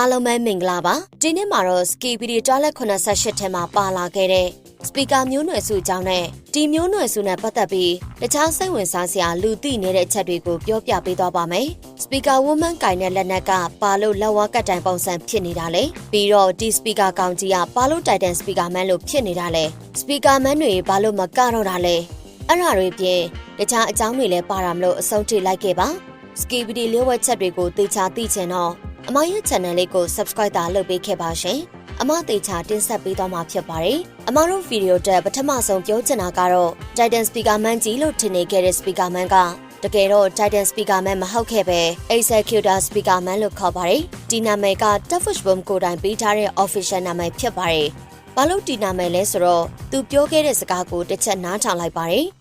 အားလုံးပဲမင်္ဂလာပါဒီနေ့မှာတော့ SKPD တွားလက်88ထဲမှာပါလာခဲ့တဲ့စပီကာမျိုးနွယ်စုအကြောင်းနဲ့ဒီမျိုးနွယ်စုနဲ့ပတ်သက်ပြီးတခြားစိတ်ဝင်စားစရာလူသိနေတဲ့အချက်တွေကိုပြောပြပေးသွားပါမယ်စပီကာ woman ကင်တဲ့လက်နက်ကပါလို့လက်ဝါးကတ်တိုင်ပုံစံဖြစ်နေတာလေပြီးတော့ဒီစပီကာကောင်ကြီးကပါလို့တိုက်တန်စပီကာမန်လို့ဖြစ်နေတာလေစပီကာမန်တွေဘာလို့မကတော့တာလဲအဲ့ဒါတွေပြင်တခြားအကြောင်းတွေလည်းပါတာမလို့အဆုံးထိလိုက်ခဲ့ပါ SKPD လျှို့ဝှက်ချက်တွေကိုသေချာသိချင်တော့ အမရဲ့ channel လေးကို subscribe တာလုပ်ပေးခဲ့ပါရှင်။အမသေချာတင်ဆက်ပေးသွားမှာဖြစ်ပါတယ်။အမတို့ဗီဒီယိုတက်ပထမဆုံးပြောချင်တာကတော့ Titan Speaker Man ကြီးလို့ထင်နေခဲ့တဲ့ Speaker Man ကတကယ်တော့ Titan Speaker Man မဟုတ်ခဲ့ပဲ Executor Speaker Man လို့ခေါ်ပါတယ်။ဒီနာမည်က Tafush Boom ကိုတိုင်ပေးထားတဲ့ official နာမည်ဖြစ်ပါတယ်။ဘာလို့ဒီနာမည်လဲဆိုတော့သူပြောခဲ့တဲ့စကားကိုတစ်ချက်နားထောင်လိုက်ပါတယ်။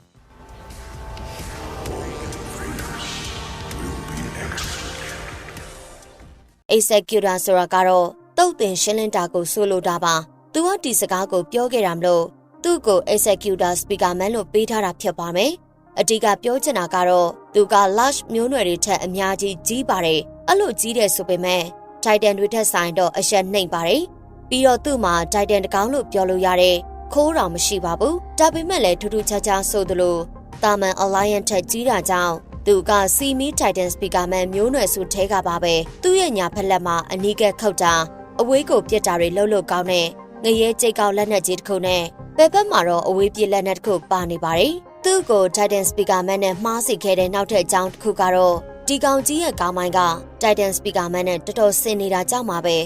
executor ဆိုတာကတော့တုတ်တင်ရှင်းလင်းတာကိုဆိုလိုတာပါ။သူကဒီစကားကိုပြောခဲ့တာမလို့သူ့ကို executor speaker man လို့ပေးထားတာဖြစ်ပါမယ်။အတိကပြောချင်တာကတော့သူက large မျိုးနွယ်တွေထက်အများကြီးကြီးပါတယ်။အဲ့လိုကြီးတယ်ဆိုပေမဲ့ Titan တွေထက်ဆိုင်တော့အရက်နှိမ့်ပါတယ်။ပြီးတော့သူ့မှာ Titan တကောင်လို့ပြောလို့ရတဲ့ခိုးတော်မရှိပါဘူး။ဒါပေမဲ့လည်းထူးထူးခြားခြားဆိုသလိုတာမန် Alliance ထက်ကြီးတာကြောင့် သူကစီမီ Titan Speaker Man မျိုးနွယ်စုထဲကပါပဲသူ့ရဲ့ညာဖက်လက်မှာအနီးကပ်ခောက်တာအဝေးကိုပြစ်တာတွေလှုပ်လို့ကောင်းတဲ့ငရဲကြိတ်ကောက်လက်နက်ကြီးတစ်ခုနဲ့ဘက်ဘက်မှာတော့အဝေးပြစ်လက်နက်တစ်ခုပါနေပါတယ်သူ့ကို Titan Speaker Man နဲ့မှားစီခဲ့တဲ့နောက်ထပ်အကြောင်းတစ်ခုကတော့ဒီကောင်ကြီးရဲ့ကောင်းမိုင်းက Titan Speaker Man နဲ့တော်တော်ဆင်နေတာကြောင့်ပါပဲ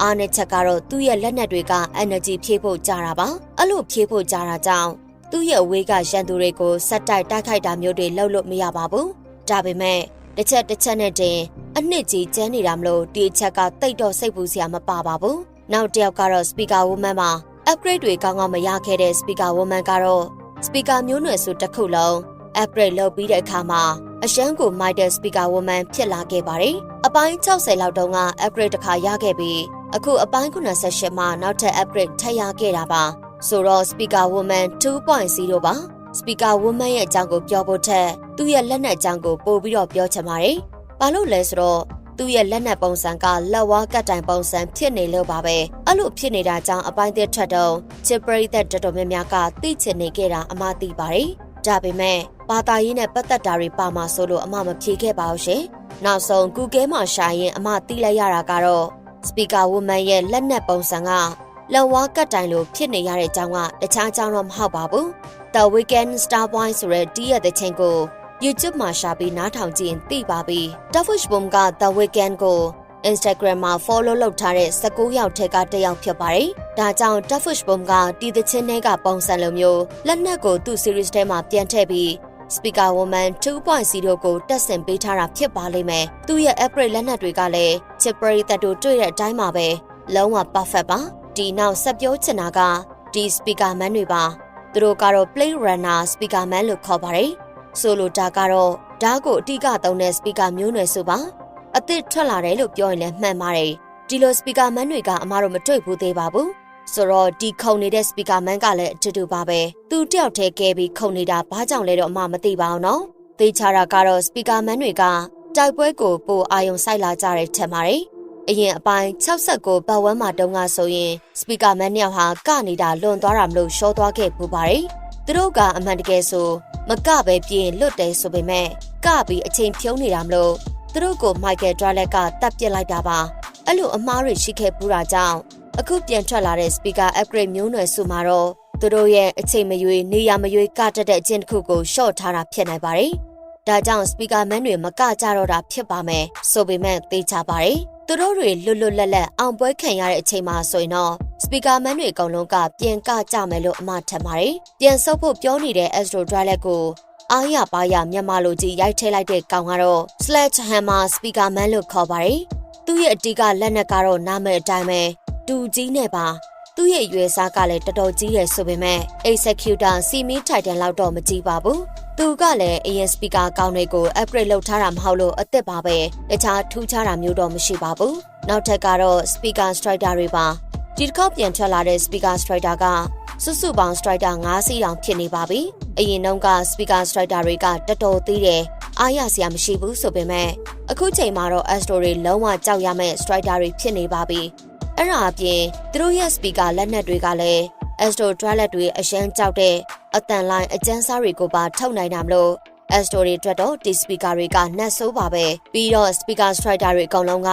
အားနဲ့ချက်ကတော့သူ့ရဲ့လက်နက်တွေက energy ဖြည့်ဖို့ကြတာပါအဲ့လိုဖြည့်ဖို့ကြတာကြောင့်သူ့ရဲ့အဝေးကရန်သူတွေကိုစက်တိုက်တိုက်ခိုက်တာမျိုးတွေလုပ်လို့မရပါဘူး ဒါပေမဲ့တစ်ချက်တစ်ချက်နဲ့တင်အနှစ်ကြီးကျန်းနေတာမလို့ဒီအချက်ကတိတ်တော့စိတ်ပူစရာမပါပါဘူးနောက်တစ်ယောက်ကတော့ speaker woman မှာ upgrade တွေကောင်းကောင်းမရခဲ့တဲ့ speaker woman ကတော့ speaker မျိုးနွယ်စုတစ်ခုလုံး upgrade လုပ်ပြီးတဲ့အခါမှာအရှမ်းကိုမိုက်တဲ့ speaker woman ဖြစ်လာခဲ့ပါတယ်အပိုင်း60လောက်တုန်းက upgrade တစ်ခါရခဲ့ပြီးအခုအပိုင်း98မှာနောက်ထပ် upgrade ထပ်ရခဲ့တာပါဆိုတော့ speaker woman 2.0ပါ speaker woman ရဲ့အကြောင်းကိုပြောဖို့ထက်သူ့ရဲ့လက်နက်အကြောင်းကိုပို့ပြီးတော့ပြောချင်ပါတယ်။ဘာလို့လဲဆိုတော့သူ့ရဲ့လက်နက်ပုံစံကလက်ဝါးကတ်တိုင်ပုံစံဖြစ်နေလို့ပါပဲ။အဲ့လိုဖြစ်နေတာကြောင့်အပိုင်းသစ်ထွက်တော့ချစ်ပရိသတ်တော်တော်များများကသိချင်နေကြတာအမသိပါတယ်။ဒါပေမဲ့ဘာသာရေးနဲ့ပတ်သက်တာတွေပါမှာဆိုလို့အမမဖြေခဲ့ပါဘူးရှင်။နောက်ဆုံး Google မှာရှာရင်အမသိလိုက်ရတာကတော့ Speaker Woman ရဲ့လက်နက်ပုံစံကလက်ဝါးကတ်တိုင်လိုဖြစ်နေရတဲ့အကြောင်းကတခြားအကြောင်းတော့မဟုတ်ပါဘူး။ The Weekend Star Boy ဆိုတဲ့တီးရဲ့တဲ့ချင်းကို YouTube မှာရှာပြီးနားထောင်ကြည့်ရင်သိပါပြီ။ Tafush Boom က The Weekend ကို Instagram မှာ follow လုပ်ထားတဲ့19ယောက်ထဲကတစ်ယောက်ဖြစ်ပါတယ်။ဒါကြောင့် Tafush Boom ကတီးတဲ့ချင်းတွေကပုံစံလိုမျိုးလက်နက်ကိုသူ့ series ထဲမှာပြန်ထည့်ပြီး Speaker Woman 2.0ကိုတက်ဆင်ပေးထားတာဖြစ်ပါလိမ့်မယ်။သူ့ရဲ့ upgrade လက်နက်တွေကလည်း chip ပရိသတ်တို့တွေ့တဲ့အတိုင်းပါပဲ။လုံးဝ perfect ပါ။ဒီနောက်ဆက်ပြောချင်တာကဒီ speaker man တွေပါ။ သူတို့ကတော့ play runner speaker man လို့ခေါ်ပါတယ်။ဆိုလိုတာကတော့ဓာတ်ကိုအတိကသုံးတဲ့ speaker မျိုးနွယ်စုပါ။အစ်စ်ထွက်လာတယ်လို့ပြောရင်လည်းမှန်ပါတယ်။ဒီလို speaker man တွေကအမားတို့မတွေ့ဘူးသေးပါဘူး။ဆိုတော့ဒီခုံနေတဲ့ speaker man ကလည်းအတူတူပါပဲသူတယောက်တည်းကဲပြီးခုံနေတာဘာကြောင့်လဲတော့အမမသိပါဘူးနော်သေချာတာကတော့ speaker man တွေကတိုက်ပွဲကိုပိုအာယုံစိုက်လာကြတယ်ထင်ပါတယ် အရင်အပိုင်း69ပတ်ဝန်းမှာတုန်းကဆိုရင် speaker man ညောင်ဟာကနေတာလွန်သွားတာမလို့ရှော့သွားခဲ့ပူပါတယ်သူတို့ကအမှန်တကယ်ဆိုမကပဲပြင်းလွတ်တယ်ဆိုပေမဲ့ကပြီးအချိန်ဖြုံးနေတာမလို့သူတို့ကိုမိုက်ကယ်ဒရလက်ကတပ်ပစ်လိုက်တာပါအဲ့လိုအမားတွေရှိခဲ့ပူတာကြောင့်အခုပြန်ထွက်လာတဲ့ speaker upgrade မျိုးနွယ်စုမှာတော့သူတို့ရဲ့အချိန်မရွေးနေရမရွေးကတက်တဲ့အချင်းတစ်ခုကိုရှော့ထားတာဖြစ်နိုင်ပါတယ်။ဒါကြောင့် speaker man တွေမကကြတော့တာဖြစ်ပါမယ်။ဆိုပေမဲ့သိချပါတယ်။ သူတို့တွေလွတ်လွတ်လပ်လပ်အောင်ပွဲခံရတဲ့အချိန်မှာဆိုရင်တော့ speaker man တွေအကုန်လုံးကပြန်ကကြမယ်လို့အမထင်ပါတယ်။ပြန်ဆုပ်ဖို့ပြောနေတဲ့ Astro Dragon ကိုအားရပါရမြန်မာလိုကြီးရိုက်ထည့်လိုက်တဲ့ကောင်ကတော့ Sledgehammer Speaker Man လို့ခေါ်ပါတယ်။သူ့ရဲ့အတီးကလက်နက်ကတော့နာမည်အတိုင်းပဲတူကြီးနဲ့ပါသူ့ရဲ့ရွယ်စားကလည်းတော်တော်ကြီးရယ်ဆိုပေမဲ့ executor စီမီထိုက်တန်လောက်တော့မကြီးပါဘူး သူကလည်းအရင် speaker ကောင်းတွေကို upgrade လုပ်ထားတာမဟုတ်လို့အသက်ပါပဲတခြားထူးခြားတာမျိုးတော့မရှိပါဘူးနောက်ထပ်ကတော့ speaker strider တွေပါဒီတစ်ခေါက်ပြန်ထွက်လာတဲ့ speaker strider ကစုစုပေါင်း strider 9စီးတောင်ဖြစ်နေပါပြီအရင်တုန်းက speaker strider တွေကတော်တော်သေးတယ်အားရစရာမရှိဘူးဆိုပေမဲ့အခုချိန်မှာတော့ Astro တွေလုံးဝကြောက်ရမယ့် strider တွေဖြစ်နေပါပြီ။အဲ့ဒါအပြင်သူတို့ရဲ့ speaker လက်နက်တွေကလည်း Astro Toilet တွေအရန်ကြောက်တဲ့ အတန်လိုင်းအကျန်းစားတွေကိုပါထုတ်နိုင်တာမလို့ Astro တွေအတွက်တော့ဒီ speaker တွေကနှက်ဆိုးပါပဲပြီးတော့ speaker strider တွေအကုန်လုံးက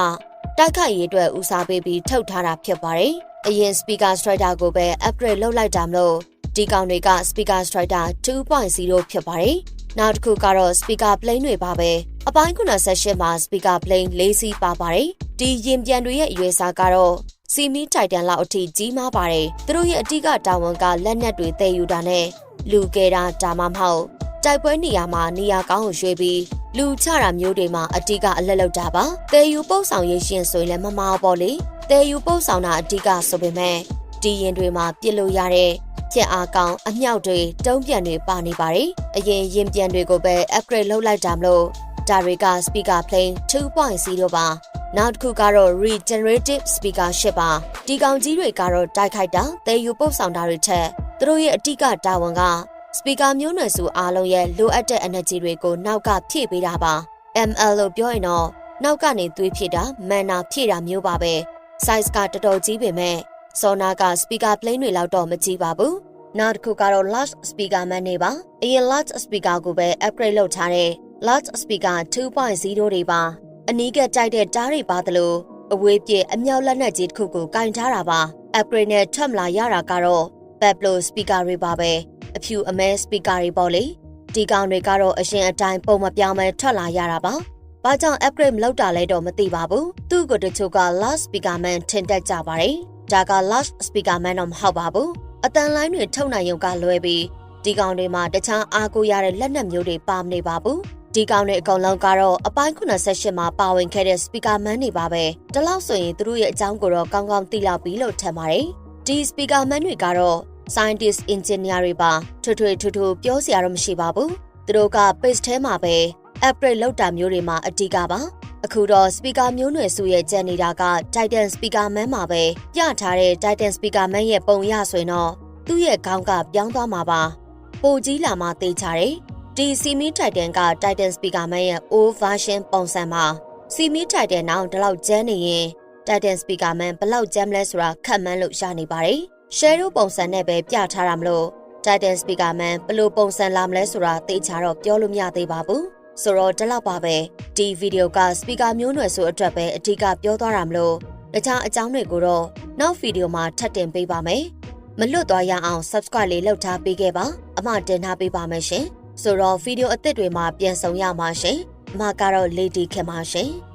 တိုက်ခိုက်ရေးအတွက်ဦးစားပေးပြီးထုတ်ထားတာဖြစ်ပါတယ်အရင် speaker strider ကိုပဲ upgrade လုပ်လိုက်တာမလို့ဒီကောင်တွေက speaker strider 2.0ဖြစ်ပါတယ်နောက်တစ်ခုကတော့ speaker plane တွေပါပဲအပိုင်း98မှာ speaker plane ၄စီးပါပါတယ်ဒီရင်ပြန်တွေရဲ့အရွယ်စားကတော့စီမီတိုင်တန်လောက်အထိကြီးမားပါတယ်သူတို့ရဲ့အတိကတာဝန်ကလက်နက်တွေတည်ယူတာနဲ့ လူကဲတာဒါမှမဟုတ်တိုက်ပွဲနေရာမှာနေရာကောင်းကိုရွှေ့ပြီးလူချတာမျိုးတွေမှာအတိကအလက်လောက်တာပါတည်ယူပုတ်ဆောင်ရေးရှင်ဆိုရင်လည်းမမာပေါ့လေတည်ယူပုတ်ဆောင်တာအတိကဆိုပေမဲ့ဒီရင်တွေမှာပြစ်လို့ရတဲ့ပြက်အားကောင်းအမြောက်တွေတုံးပြန်တွေပါနေပါတယ်အရင်ရင်ပြန်တွေကိုပဲ upgrade လုပ်လိုက်တာမလို့ဒါတွေက speaker plane 2.0ပါနောက်တစ်ခုကတော့ regenerative speaker ရှစ်ပါဒီကောင်ကြီးတွေကတော့တိုက်ခိုက်တာတည်ယူပုတ်ဆောင်တာတွေထက် သူတို့ရဲ့အတိကတာဝန်က speaker မျိုးနွယ်စုအားလုံးရဲ့လိုအပ်တဲ့ energy တွေကိုနောက်ကဖြည့်ပေးတာပါ ML လို့ပြောရင်တော့နောက်ကနေသွေးဖြည့်တာမန်နာဖြည့်တာမျိုးပါပဲ size ကတော်တော်ကြီးပေမဲ့စောနာက speaker plane တွေလောက်တော့မကြီးပါဘူးနောက်တစ်ခုကတော့ large speaker မန်နေပါအရင် large speaker ကိုပဲ upgrade လုပ်ထားတဲ့ large speaker 2.0တွေပါအနီးကကြိုက်တဲ့တားတွေပါသလိုအဝေးပြေအမြောက်လက်နက်ကြီးတစ်ခုကိုကင်ထားတာပါ upgrade နဲ့ထွက်မလာရတာကတော့ Pablo speaker တွေပါပဲအဖြူအမဲ speaker တွေပေါ့လေဒီကောင်တွေကတော့အရင်အတိုင်းပုံမပြောင်းမဲထွက်လာရတာပါဘာကြောင့် upgrade မလုပ်တာလဲတော့မသိပါဘူးသူ့ကိုတချို့က last speaker man ထင်တတ်ကြပါတယ်ဒါက last speaker man တော့မဟုတ်ပါဘူးအတန်လိုင်းတွေထုတ်နိုင်ရုံကလွဲပြီးဒီကောင်တွေမှာတခြားအားကိုရတဲ့လက်နက်မျိုးတွေပါမနေပါဘူးဒီကောင်တွေအကုန်လုံးကတော့အပိုင်း88မှာပါဝင်ခဲ့တဲ့ speaker man တွေပါပဲဒီလောက်ဆိုရင်သူတို့ရဲ့အကြောင်းကိုတော့ကောင်းကောင်းသိလောက်ပြီလို့ထင်ပါတယ် ဒီ speaker man တွေကတော့ scientist engineer တွေပါထွထွထွထွပြောစရာတော့မရှိပါဘူးသူတို့က page ထဲမှာပဲ upgrade လောက်တာမျိုးတွေမှာအတိကပါအခုတော့ speaker မျိုးနွယ်စုရဲ့ကြံနေတာက Titan speaker man မှာပဲပြထားတဲ့ Titan speaker man ရဲ့ပုံရဆိုရင်တော့သူ့ရဲ့ခေါင်းကပြောင်းသွားမှာပါပိုကြီးလာမှသိချတယ်ဒီ Simi Titan က Titan speaker man ရဲ့ old version ပုံစံမှာ Simi Titan နောက်ဒီလောက်ကျန်းနေရင် Titan speaker man ဘလောက်ကျန်းမလဲဆိုတာခက်မှန်းလို့ရနေပါတယ်။ Shadow ပုံစံနဲ့ပဲပြထားတာမလို့ Titan speaker man ဘလို့ပုံစံလာမလဲဆိုတာသိချတော့ပြောလို့မရသေးပါဘူး။ဆိုတော့ဒီလောက်ပါပဲ။ဒီဗီဒီယိုက speaker မျိုးနွယ်ဆိုအတွက်ပဲအဓိကပြောသွားတာမလို့တခြားအကြောင်းတွေကိုတော့နောက်ဗီဒီယိုမှာထပ်တင်ပေးပါမယ်။မလွတ်သွားရအောင် subscribe လေးလုပ်ထားပေးခဲ့ပါ။အမတင်ထားပေးပါမယ်ရှင်။ဆိုတော့ဗီဒီယိုအသစ်တွေမှာပြန်ဆောင်ရမှာရှင်။အမကတော့ Lady ခင်ပါရှင်။